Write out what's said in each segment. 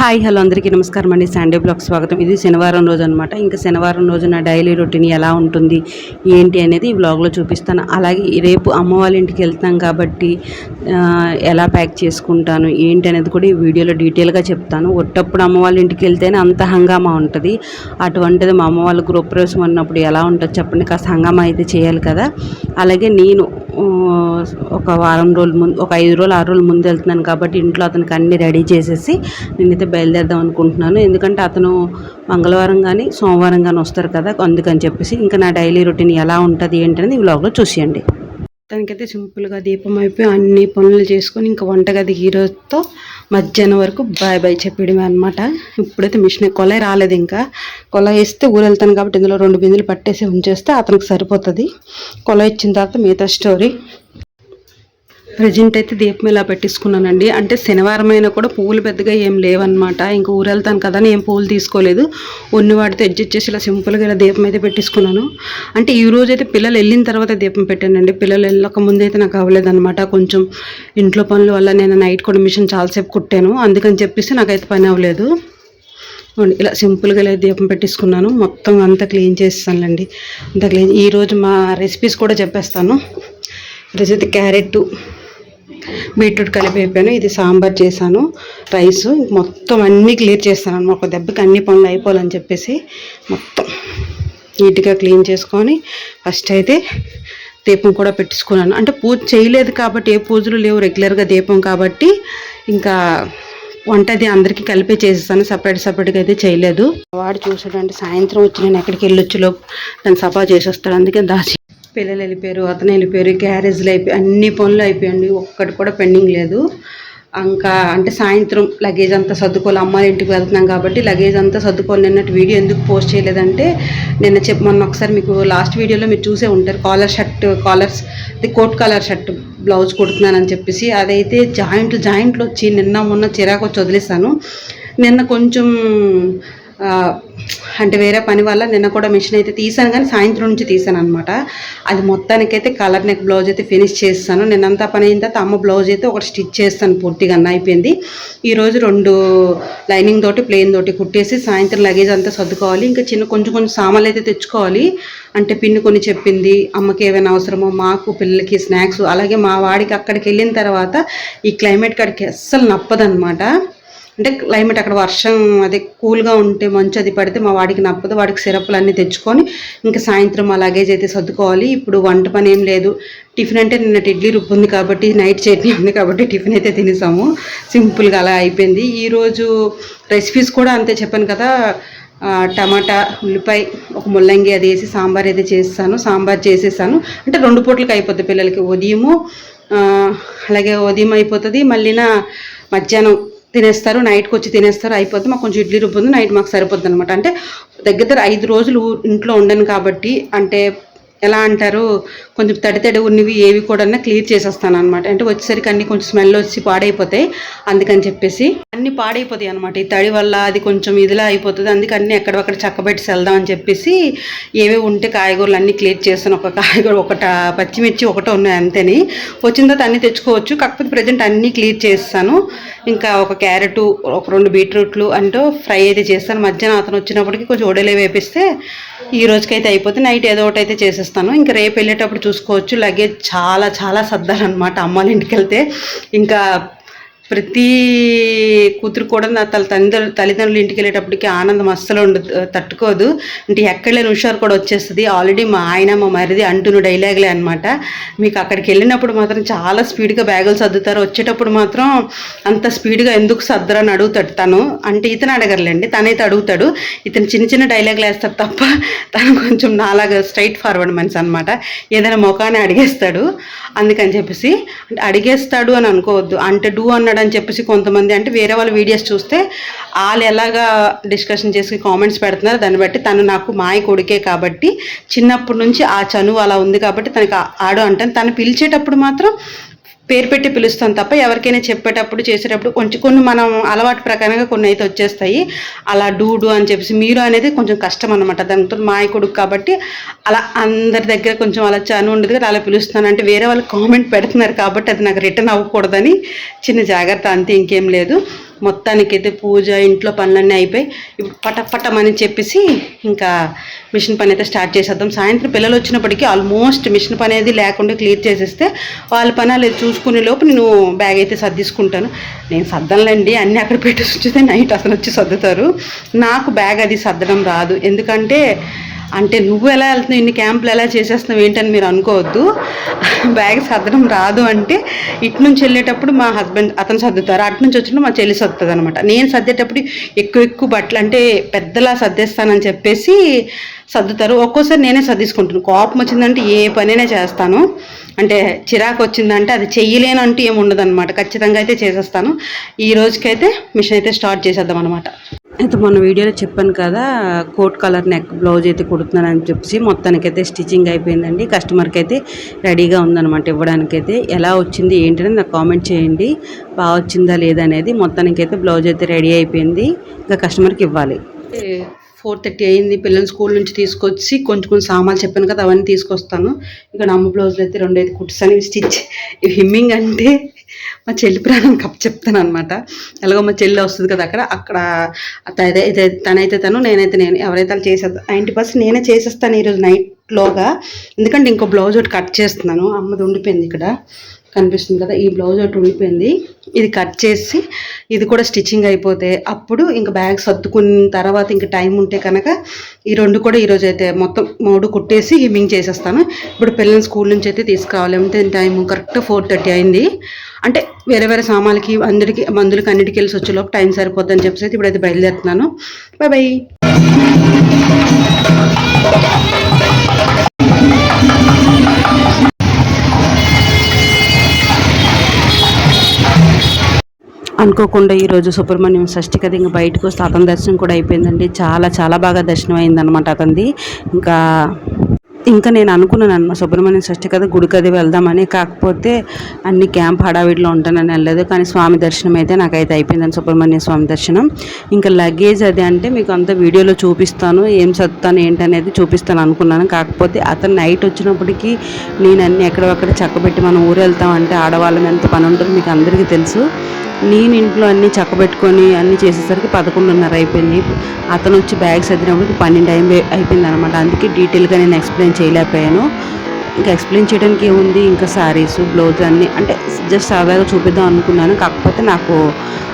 Hi hello అందరికీ నమస్కారం అండి. సండే బ్లాగ్ స్వాగతం. ఇది శనివారం రోజు అనమాట ఇంకా శనివారం రోజు నా డైలీ రొటీన్ ఎలా ఉంటుంది ఏంటి అనేది ఈ బ్లాగ్లో చూపిస్తాను. అలాగే రేపు అమ్మ వాళ్ళ ఇంటికి వెళ్తాం కాబట్టి ఎలా ప్యాక్ చేసుకుంటాను ఏంటి అనేది కూడా ఈ వీడియోలో డీటెయిల్గా చెప్తాను. ఒట్టప్పుడు అమ్మ వాళ్ళ ఇంటికి వెళ్తేనే అంత హంగామా ఉంటుంది. అటువంటిది మా అమ్మ వాళ్ళ గృహప్రవేశం అన్నప్పుడు ఎలా ఉంటుంది చెప్పండి. కాస్త హంగామా అయితే చేయాలి కదా. అలాగే నేను ఒక వారం రోజుల ముందు ఒక ఐదు రోజులు ఆరు రోజుల ముందు వెళ్తున్నాను కాబట్టి ఇంట్లో అతనికి అన్ని రెడీ చేసేసి నేనైతే బయలుదేరదాం అనుకుంటున్నాను. ఎందుకంటే అతను మంగళవారం కానీ సోమవారం కానీ వస్తారు కదా అందుకని చెప్పేసి ఇంకా నా డైలీ రొటీన్ ఎలా ఉంటుంది ఏంటనేది ఈ వ్లాగ్లో చూసేయండి. తనకైతే సింపుల్గా దీపం అయిపోయి అన్ని పనులు చేసుకొని ఇంకా వంటగది హీరోతో మధ్యాహ్నం వరకు బాయ్ బాయ్ చెప్పడమే అనమాట ఇప్పుడైతే మిషన్ కొలాయి రాలేదు ఇంకా. కొలాయి వేస్తే ఊరు వెళ్తాను కాబట్టి ఇందులో రెండు బిందులు పట్టేసి ఉంచేస్తే అతనికి సరిపోతుంది. కొలాయి ఇచ్చిన తర్వాత మిగతా స్టోరీ ప్రజెంట్ అయితే దీపం ఇలా పెట్టేసుకున్నానండి అంటే శనివారం అయినా కూడా పూలు పెద్దగా ఏం లేవన్నమాట. ఇంకా ఊరు వెళ్తాను కదా అని ఏం పూలు తీసుకోలేదు. ఉన్న వాటితో అడ్జస్ట్ చేసి ఇలా సింపుల్గా ఇలా దీపం అయితే పెట్టేసుకున్నాను అంటే ఈ రోజు అయితే పిల్లలు వెళ్ళిన తర్వాత దీపం పెట్టానండి. పిల్లలు వెళ్ళక ముందు అయితే నాకు అవ్వలేదన్నమాట. కొంచెం ఇంట్లో పనుల వల్ల నేను నైట్ కూడా మిషన్ చాలాసేపు కుట్టాను. అందుకని చెప్పేసి నాకైతే పని అవ్వలేదు. ఇలా సింపుల్గా ఇలా దీపం పెట్టేసుకున్నాను మొత్తం అంతా క్లీన్ చేస్తానులేండి. అంతా క్లీన్ ఈరోజు మా రెసిపీస్ కూడా చెప్పేస్తాను. ఈరోజు క్యారెట్ బీట్రూట్ కలిపి అయిపోయాను ఇది సాంబార్ చేశాను. రైస్ మొత్తం అన్నీ క్లియర్ చేస్తాను. ఒక దెబ్బకి అన్ని పనులు అయిపోవాలని చెప్పేసి మొత్తం నీట్గా క్లీన్ చేసుకొని ఫస్ట్ అయితే దీపం కూడా పెట్టుకున్నాను. అంటే పూజ చేయలేదు కాబట్టి ఏ పూజలు లేవు. రెగ్యులర్గా దీపం కాబట్టి ఇంకా వంట అది అందరికీ కలిపే చేసేస్తాను సపరేట్ సపరేట్గా అయితే చేయలేదు. వాడు చూసాడంటే సాయంత్రం వచ్చి నేను ఎక్కడికి వెళ్ళొచ్చు లోపు నన్ను సఫా చేసేస్తాడు. అందుకే దాచి పిల్లలు వెళ్ళిపోయారు అతను వెళ్ళిపోయారు క్యారేజ్లు అయిపోయి అన్ని పనులు అయిపోయాయండి. ఒక్కటి కూడా పెండింగ్ లేదు. ఇంకా అంటే సాయంత్రం లగేజ్ అంతా సర్దుకోవాలి. అమ్మాయి ఇంటికి వెళ్తున్నాం కాబట్టి లగేజ్ అంతా సర్దుకోవాలి. నిన్నటి వీడియో ఎందుకు పోస్ట్ చేయలేదంటే నిన్న చెప్పి మొన్న ఒకసారి మీకు లాస్ట్ వీడియోలో మీరు చూసే ఉంటారు. కాలర్ షర్ట్ కాలర్స్ అది కోట్ కాలర్ షర్ట్ బ్లౌజ్ కుడుతున్నానని చెప్పేసి. అదైతే జాయింట్లు జాయింట్లు వచ్చి నిన్న మొన్న చిరాకు వచ్చి వదిలేసాను నిన్న కొంచెం అంటే వేరే పని వల్ల నిన్న కూడా మిషన్ అయితే తీసాను కానీ సాయంత్రం నుంచి తీసాను అనమాట అది మొత్తానికైతే కలర్ నెక్ బ్లౌజ్ అయితే ఫినిష్ చేస్తాను. నిన్నంతా పని అయిన తర్వాత అమ్మ బ్లౌజ్ అయితే ఒకటి స్టిచ్ చేస్తాను పూర్తిగా అన్న అయిపోయింది. ఈరోజు రెండు లైనింగ్ తోటి ప్లెయిన్ తోటి కుట్టేసి సాయంత్రం లగేజ్ అంతా సర్దుకోవాలి. ఇంకా చిన్న కొంచెం కొంచెం సామాన్లు అయితే తెచ్చుకోవాలి. అంటే పిన్ని కొన్ని చెప్పింది అమ్మకి ఏమైనా అవసరమో మాకు పిల్లలకి స్నాక్స్ అలాగే మా వాడికి అక్కడికి వెళ్ళిన తర్వాత ఈ క్లైమేట్ కాడికి అస్సలు నప్పదనమాట అంటే క్లైమేట్ అక్కడ వర్షం అదే కూల్గా ఉంటే మంచు అది పడితే మా వాడికి నప్పదు వాడికి సిరప్లు అన్నీ తెచ్చుకొని ఇంకా సాయంత్రం ఆ లగేజ్ అయితే సర్దుకోవాలి. ఇప్పుడు వంట పని ఏం లేదు. టిఫిన్ అంటే నిన్న ఇడ్లీ రుబ్బు ఉంది కాబట్టి నైట్ చట్నీ ఉంది కాబట్టి టిఫిన్ అయితే తినేసాము. సింపుల్గా అలా అయిపోయింది. ఈరోజు రెసిపీస్ కూడా అంతే చెప్పాను కదా. టమాటా ఉల్లిపాయ ఒక ముల్లంగి అది వేసి సాంబార్ అయితే చేస్తాను. సాంబార్ చేసేసాను. అంటే రెండు పూటలకు అయిపోతుంది పిల్లలకి ఉదయము. అలాగే ఉదయం అయిపోతుంది. మళ్ళీన మధ్యాహ్నం తినేస్తారు నైట్కి వచ్చి తినేస్తారు అయిపోతే మాకు కొంచెం ఇడ్లీ రుబ్బుంది నైట్ మాకు సరిపోద్ది అనమాట అంటే దగ్గర దగ్గర ఐదు రోజులు ఇంట్లో ఉండను కాబట్టి అంటే ఎలా అంటారు కొంచెం తడి తడి ఉన్నవి ఏవి కూడా క్లియర్ చేసేస్తాను అనమాట అంటే వచ్చేసరికి అన్ని కొంచెం స్మెల్ వచ్చి పాడైపోతాయి అందుకని చెప్పేసి అన్ని పాడైపోతాయి అనమాట ఈ తడి వల్ల అది కొంచెం ఇదిలా అయిపోతుంది అందుకే అన్ని ఎక్కడొక్కడ చక్కబెట్టి వెళ్దాం అని చెప్పేసి ఏవే ఉంటే కాయగూరలు అన్నీ క్లియర్ చేస్తాను. ఒక కాయగూర ఒకట పచ్చిమిర్చి ఒకటే ఉన్నాయి అంతేని. వచ్చిన తర్వాత అన్ని తెచ్చుకోవచ్చు కాకపోతే ప్రజెంట్ అన్నీ క్లియర్ చేస్తాను. ఇంకా ఒక క్యారెట్ ఒక రెండు బీట్రూట్లు అంటూ ఫ్రై అయితే చేస్తాను. మధ్యాహ్నం అతను వచ్చినప్పటికి కొంచెం ఒడలే వేపిస్తే ఈ రోజుకైతే అయిపోతే నైట్ ఏదో ఒకటి అయితే చేసేస్తాను. ఇంకా రేపు వెళ్ళేటప్పుడు చూసుకోవచ్చు. లగేజ్ చాలా చాలా సర్దారనమాట అమ్మాళ్ళ ఇంటికి వెళ్తే ఇంకా ప్రతి కూతురు కూడా నా తల తల్లిదండ్రులు తల్లిదండ్రులు ఇంటికి వెళ్ళేటప్పటికి ఆనందం అస్సలు ఉండదు తట్టుకోదు. అంటే ఎక్కడ లేని హుషారు కూడా వచ్చేస్తుంది. ఆల్రెడీ మా ఆయన మా మరిది అంటున్న డైలాగులే అనమాట మీకు అక్కడికి వెళ్ళినప్పుడు మాత్రం చాలా స్పీడ్గా బ్యాగులు సర్దుతారు. వచ్చేటప్పుడు మాత్రం అంత స్పీడ్గా ఎందుకు సర్దరు అని అడుగుతాడు తను. అంటే ఇతను అడగర్లేండి తనైతే అడుగుతాడు. ఇతను చిన్న చిన్న డైలాగులు వేస్తాడు తప్ప తను కొంచెం నాలాగా స్ట్రైట్ ఫార్వర్డ్ మనిషి అనమాట ఏదైనా ముఖాన్ని అడిగేస్తాడు. అందుకని చెప్పేసి అంటే అడిగేస్తాడు అని అనుకోవద్దు. అంటే డూ అన్నాడు అని చెప్పేసి కొంతమంది అంటే వేరే వాళ్ళ వీడియోస్ చూస్తే వాళ్ళు ఎలాగా డిస్కషన్ చేసి కామెంట్స్ పెడుతున్నారు దాన్ని బట్టి తను నాకు మాయ కొడుకే కాబట్టి చిన్నప్పటి నుంచి ఆ చనువు అలా ఉంది కాబట్టి తనకి ఆడు అంటాను. తను పిలిచేటప్పుడు మాత్రం పేరు పెట్టి పిలుస్తాం తప్ప ఎవరికైనా చెప్పేటప్పుడు చేసేటప్పుడు కొంచెం కొన్ని మనం అలవాటు ప్రకారంగా కొన్ని అయితే వచ్చేస్తాయి. అలా డూడు అని చెప్పేసి మీరు అనేది కొంచెం కష్టం అనమాట దానితో మాయకుడు కాబట్టి అలా అందరి దగ్గర కొంచెం అలా చను ఉండదు కదా అలా పిలుస్తాను అంటే వేరే వాళ్ళు కామెంట్ పెడుతున్నారు కాబట్టి అది నాకు రిటర్న్ అవ్వకూడదని చిన్న జాగ్రత్త అంతే ఇంకేం లేదు. మొత్తానికైతే పూజ ఇంట్లో పనులన్నీ అయిపోయి ఇప్పుడు పట చెప్పేసి ఇంకా మిషన్ పని అయితే స్టార్ట్ చేసేద్దాం. సాయంత్రం పిల్లలు వచ్చినప్పటికీ ఆల్మోస్ట్ మిషన్ పని అనేది లేకుండా క్లియర్ చేసేస్తే వాళ్ళ పని అలా చూసుకునే లోపు నేను బ్యాగ్ అయితే సర్దిసుకుంటాను. నేను సర్దనులేండి అన్నీ అక్కడ పెట్టేసి నైట్ అసలు వచ్చి సర్దుతారు. నాకు బ్యాగ్ అది సర్దడం రాదు. ఎందుకంటే అంటే నువ్వు ఎలా వెళ్తున్నావు ఇన్ని క్యాంపులు ఎలా చేసేస్తున్నావు ఏంటని మీరు అనుకోవద్దు. బ్యాగ్ సర్దడం రాదు అంటే ఇటు నుంచి వెళ్ళేటప్పుడు మా హస్బెండ్ అతను సర్దుతారు. అటు నుంచి వచ్చినప్పుడు మా చెల్లి సర్దుతుంది అనమాట నేను సర్దేటప్పుడు ఎక్కువ ఎక్కువ బట్టలు అంటే పెద్దలా సర్దేస్తానని చెప్పేసి సర్దుతారు. ఒక్కోసారి నేనే సర్దిసుకుంటాను. కోపం వచ్చిందంటే ఏ పనైనా చేస్తాను. అంటే చిరాకు వచ్చిందంటే అది చెయ్యలేను అంటూ ఏమి ఉండదు అనమాట ఖచ్చితంగా అయితే చేసేస్తాను. ఈ రోజుకైతే మిషన్ అయితే స్టార్ట్ చేసేద్దాం అనమాట అయితే మొన్న వీడియోలో చెప్పాను కదా కోట్ కలర్ నెక్ బ్లౌజ్ అయితే కుడుతున్నాను అని చెప్పేసి మొత్తానికైతే స్టిచ్చింగ్ అయిపోయిందండి. కస్టమర్కి అయితే రెడీగా ఉందన్నమాట ఇవ్వడానికైతే. ఎలా వచ్చింది ఏంటనేది నాకు కామెంట్ చేయండి. బాగా వచ్చిందా లేదా అనేది మొత్తానికైతే బ్లౌజ్ అయితే రెడీ అయిపోయింది. ఇంకా కస్టమర్కి ఇవ్వాలి. ఫోర్ థర్టీ అయింది. పిల్లల్ని స్కూల్ నుంచి తీసుకొచ్చి కొంచెం కొంచెం సామాన్లు చెప్పాను కదా అవన్నీ తీసుకొస్తాను. ఇక్కడ అమ్మ బ్లౌజులు అయితే రెండు ఐదు కుట్స్ ఇవి స్టిచ్. ఇవి హిమ్మింగ్ అంటే మా చెల్లి ప్రాణం కప్ చెప్తాను అనమాట ఎలాగో మా చెల్లి వస్తుంది కదా అక్కడ అక్కడ అయితే తనైతే తను నేనైతే నేను. ఎవరైతే వాళ్ళు చేసేది నైంటీ పర్సెంట్ నేనే చేసేస్తాను ఈరోజు నైట్లోగా ఎందుకంటే ఇంకో బ్లౌజ్ ఒకటి కట్ చేస్తున్నాను. అమ్మది ఉండిపోయింది ఇక్కడ. కనిపిస్తుంది కదా ఈ బ్లౌజ్ ఒకటి ఉండిపోయింది. ఇది కట్ చేసి ఇది కూడా స్టిచ్చింగ్ అయిపోతే అప్పుడు ఇంకా బ్యాగ్ సర్దుకున్న తర్వాత ఇంకా టైం ఉంటే కనుక ఈ రెండు కూడా ఈరోజు అయితే మొత్తం మూడు కుట్టేసి హిమ్మింగ్ చేసేస్తాను. ఇప్పుడు పిల్లల్ని స్కూల్ నుంచి అయితే తీసుకురావాలి. అంటే టైం కరెక్ట్ ఫోర్ థర్టీ అయింది. అంటే వేరే వేరే సామాన్లకి అందరికి మందులకి అన్నిటికి వెళ్ళి వచ్చేలోపు టైం సరిపోద్దని చెప్పేసి ఇప్పుడైతే బయలుదేరుతున్నాను. బాయ్ బాయ్ అనుకోకుండా ఈరోజు సుబ్రహ్మణ్యం షష్ఠి కదా ఇంకా బయటకు వస్తే అతని దర్శనం కూడా అయిపోయిందండి. చాలా చాలా బాగా దర్శనం అయిందనమాట అతనిది. ఇంకా ఇంకా నేను అనుకున్నాను అనమాట సుబ్రహ్మణ్యం షష్ఠి కదా గుడికి అది వెళ్దామని. కాకపోతే అన్ని క్యాంప్ హడావిడిలో ఉంటానని వెళ్ళలేదు. కానీ స్వామి దర్శనం అయితే నాకైతే అయిపోయిందని సుబ్రహ్మణ్య స్వామి దర్శనం. ఇంకా లగేజ్ అది అంటే మీకు అంత వీడియోలో చూపిస్తాను ఏం చదువుతాను ఏంటనేది చూపిస్తాను అనుకున్నాను. కాకపోతే అతను నైట్ వచ్చినప్పటికీ నేను అన్ని ఎక్కడొక్కడ చక్కబెట్టి మనం ఊరు వెళ్తామంటే ఆడవాళ్ళం ఎంత పని ఉంటుందో మీకు అందరికీ తెలుసు. నేను ఇంట్లో అన్నీ చక్కబెట్టుకొని అన్నీ చేసేసరికి పదకొండున్నర అయిపోయింది. అతను వచ్చి బ్యాగ్ సర్దినప్పుడు పన్నెండు అయి అయిపోయింది అనమాట అందుకే డీటెయిల్గా నేను ఎక్స్ప్లెయిన్ చేయలేకపోయాను. ఇంకా ఎక్స్ప్లెయిన్ చేయడానికి ఏముంది? ఇంకా శారీస్ బ్లౌజ్ అన్నీ అంటే జస్ట్ సరదాగా చూపిద్దాం అనుకున్నాను. కాకపోతే నాకు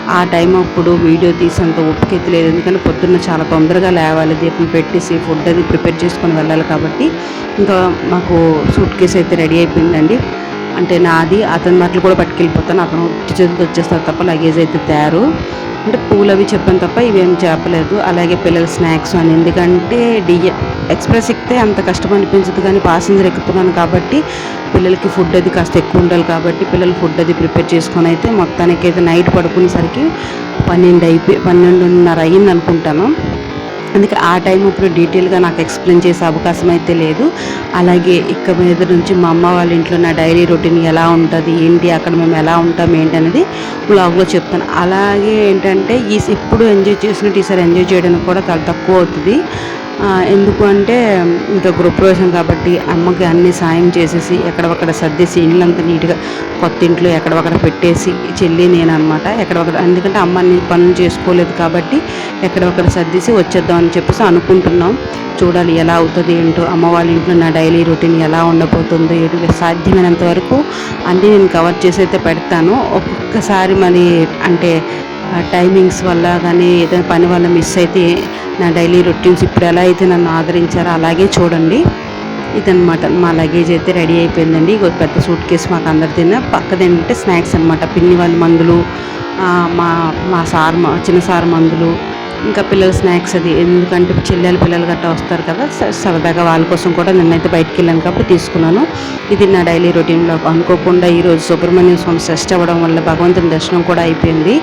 ఆ టైం అప్పుడు వీడియో తీసేంత ఓపిక లేదు. ఎందుకంటే పొద్దున్న చాలా తొందరగా లేవాలి దీపం పెట్టేసి ఫుడ్ అది ప్రిపేర్ చేసుకొని వెళ్ళాలి కాబట్టి. ఇంకా మాకు సూట్ కేసు అయితే రెడీ అయిపోయిందండి. అంటే నాది అతని బట్టలు కూడా పట్టుకెళ్ళిపోతాను. అతను చేతులతో వచ్చేస్తారు తప్ప లగేజ్ అయితే తయారు అంటే పూలు అవి చెప్పాను తప్ప ఇవేం చెప్పలేదు. అలాగే పిల్లల స్నాక్స్ అని. ఎందుకంటే డిఎ ఎక్స్ప్రెస్ ఎక్కితే అంత కష్టం అనిపించదు కానీ ప్యాసింజర్ ఎక్కుతున్నాను కాబట్టి పిల్లలకి ఫుడ్ అది కాస్త ఎక్కువ ఉండాలి కాబట్టి పిల్లలు ఫుడ్ అది ప్రిపేర్ చేసుకొని అయితే మొత్తానికి అయితే నైట్ పడుకునేసరికి పన్నెండు అయిపోయి పన్నెండున్నర అయ్యింది అనుకుంటాను అందుకే ఆ టైం ఇప్పుడు డీటెయిల్గా నాకు ఎక్స్ప్లెయిన్ చేసే అవకాశం అయితే లేదు. అలాగే ఇక్కడ మీద నుంచి మా అమ్మ వాళ్ళ ఇంట్లో నా డైరీ రొటీన్ ఎలా ఉంటుంది ఏంటి అక్కడ మేము ఎలా ఉంటాం ఏంటి అనేది బ్లాగ్లో చెప్తాను. అలాగే ఏంటంటే ఈ ఇప్పుడు ఎంజాయ్ చేసినట్టు ఈసారి ఎంజాయ్ చేయడానికి కూడా చాలా తక్కువ అవుతుంది. ఎందుకు అంటే ఇంకా గృహప్రవేశం కాబట్టి అమ్మకి అన్ని సాయం చేసేసి ఎక్కడొక్కడ సర్దేసి ఇళ్ళంతా నీట్గా కొత్త ఇంట్లో ఎక్కడొక్కడ పెట్టేసి చెల్లి నేను అనమాట ఎక్కడొక్కడ ఎందుకంటే అమ్మ అన్ని పనులు చేసుకోలేదు కాబట్టి ఎక్కడొక్కడ సర్దేసి వచ్చేద్దాం అని చెప్పేసి అనుకుంటున్నాం. చూడాలి ఎలా అవుతుంది ఏంటో. అమ్మ వాళ్ళ ఇంట్లో నా డైలీ రొటీన్ ఎలా ఉండబోతుందో ఏంటి సాధ్యమైనంత వరకు అన్నీ నేను కవర్ చేసి అయితే పెడతాను. ఒక్కొక్కసారి మరి అంటే టైమింగ్స్ వల్ల కానీ ఏదైనా పని వల్ల మిస్ అయితే నా డైలీ రొటీన్స్ ఇప్పుడు ఎలా అయితే నన్ను ఆదరించారో అలాగే చూడండి. ఇదనమాట మా లగేజ్ అయితే రెడీ అయిపోయిందండి. పెద్ద సూట్ కేసు మాకు అందరు తిన్న పక్కదేంటంటే స్నాక్స్ అనమాట పిన్ని వాళ్ళ మందులు మా మా సార్ చిన్న సార్ మందులు ఇంకా పిల్లల స్నాక్స్ అది ఎందుకంటే చెల్లెలు పిల్లలు గట్టా వస్తారు కదా సరదాగా వాళ్ళ కోసం కూడా నిన్నైతే బయటికి వెళ్ళాను కాబట్టి తీసుకున్నాను. ఇది నా డైలీ రొటీన్లో అనుకోకుండా ఈరోజు సుబ్రహ్మణ్యం స్వామి షష్ట అవ్వడం వల్ల భగవంతుని దర్శనం కూడా అయిపోయింది.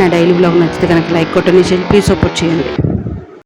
నా డైలీ బ్లాగ్ నచ్చితే కనుక లైక్ కొట్టని ప్లీజ్ సపోర్ట్ చేయండి.